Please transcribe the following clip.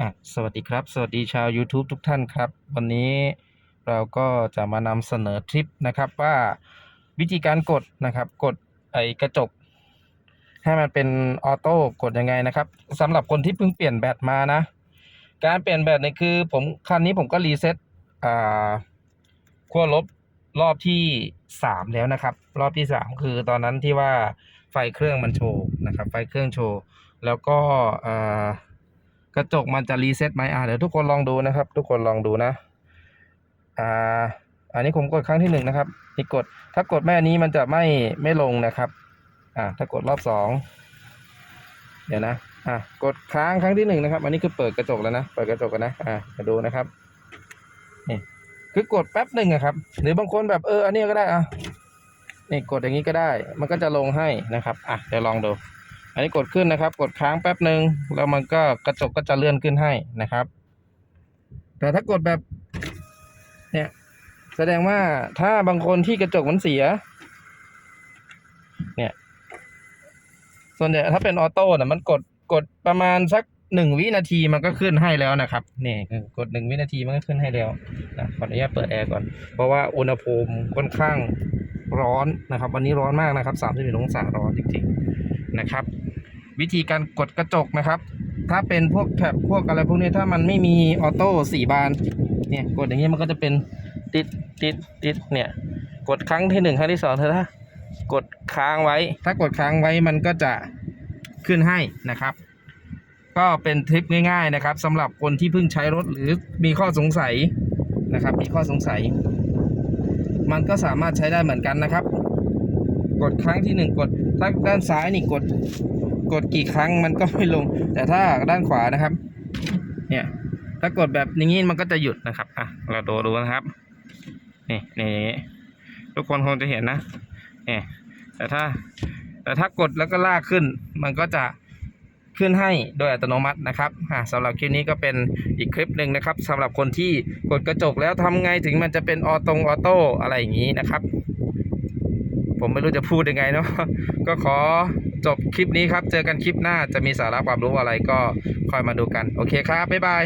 อะสวัสดีครับ สวัสดีชาว YouTube ทุกท่านครับ วันนี้เราก็จะมานำเสนอทริปนะครับว่าวิธีการกดนะครับ กดไอ้กระจก ให้มันเป็นออโต้กดยังไงนะครับสำหรับคนที่เพิ่งเปลี่ยนแบตมานะ การเปลี่ยนแบตเนี่ยคือผมคันนี้ผมก็รีเซ็ตอ่าขั้วลบรอบที่สามแล้วนะครับ รอบที่สามคือตอนนั้นที่ว่าไฟเครื่องมันโชว์นะครับ ไฟเครื่องโชว์ แล้วก็อ่า กระจกมันจะรีเซ็ตไหมอ่าเดี๋ยวทุกคนลองดูนะครับ ทุกคนลองดูนะอ่าอันนี้ผมกดครั้งที่หนึ่งนะครับนี่กดถ้ากดแม่นี้มันจะไม่ไม่ลงนะครับอ่าถ้ากดรอบสองเดี๋ยวนะอะกดค้างครั้งที่หนึ่งนะครับ อันนี้คือเปิดกระจกแล้วนะเปิดกระจกกันนะอะมาดูนะครับนี่คือกดแป๊บหนึ่งอะครับ หรือบางคนแบบเอออันนี้ก็ได้อะนี่กดอย่างนี้ก็ได้ มันก็จะลงให้นะครับอะเดี๋ยวลองดู อันนี้กดขึ้นนะครับ กดค้างแป๊บหนึ่งแล้วมันก็กระจกก็จะเลื่อนขึ้นให้นะครับ แต่ถ้ากดแบบเนี่ยแสดงว่าถ้าบางคนที่กระจกมันเสีย เนี่ย ส่วนใหญ่ถ้าเป็นออโต้น่ะมันกดกดประมาณสักหนึ่งวินาทีมันก็ขึ้นให้แล้วนะครับนี่คือกดหนึ่งวินาทีมันก็ขึ้นให้แล้วนะขออนุญาตเปิดแอร์ก่อน เพราะว่าอุณหภูมิค่อนข้างร้อนนะครับ วันนี้ร้อนมากนะครับสามสิบองศาร้อนจริงๆ นะครับ วิธีการกดกระจกนะครับ ถ้าเป็นพวกแถบพวกอะไรพวกนี้ถ้ามันไม่มีออโต้สี่บานเนี่ยกดอย่างนี้มันก็จะเป็นติดติดติดเนี่ยกดครั้งที่หนึ่งครั้งที่สองเธอถ้ากดค้างไว้ ถ้ากดค้างไว้มันก็จะขึ้นให้นะครับ ก็เป็นทริปง่าย ๆนะครับสำหรับคนที่เพิ่งใช้รถหรือมีข้อสงสัยนะครับ มีข้อสงสัย มันก็สามารถใช้ได้เหมือนกันนะครับ กดครั้งที่หนึ่งกดถ้าด้านซ้ายนี่กดกดกี่ครั้งมันก็ไม่ลง แต่ถ้าด้านขวานะครับ เนี่ย ถ้ากดแบบนี้มันก็จะหยุดนะครับอะเราดูดูนะครับนี่นี่อย่างนี้ทุกคนคงจะเห็นนะเนี่ยแต่ถ้า แต่ถ้ากดแล้วก็ลากขึ้น มันก็จะขึ้นให้โดยอัตโนมัตินะครับอ่าสำหรับคลิปนี้ก็เป็นอีกคลิปหนึ่งนะครับสำหรับคนที่กดกระจกแล้วทำไงถึงมันจะเป็นออตงออโต้อะไรอย่างนี้นะครับ ผมไม่รู้จะพูดยังไงเนาะก็ขอจบคลิปนี้ครับ เจอกันคลิปหน้าจะมีสาระความรู้อะไรก็คอยมาดูกัน โอเคครับ บ๊ายบาย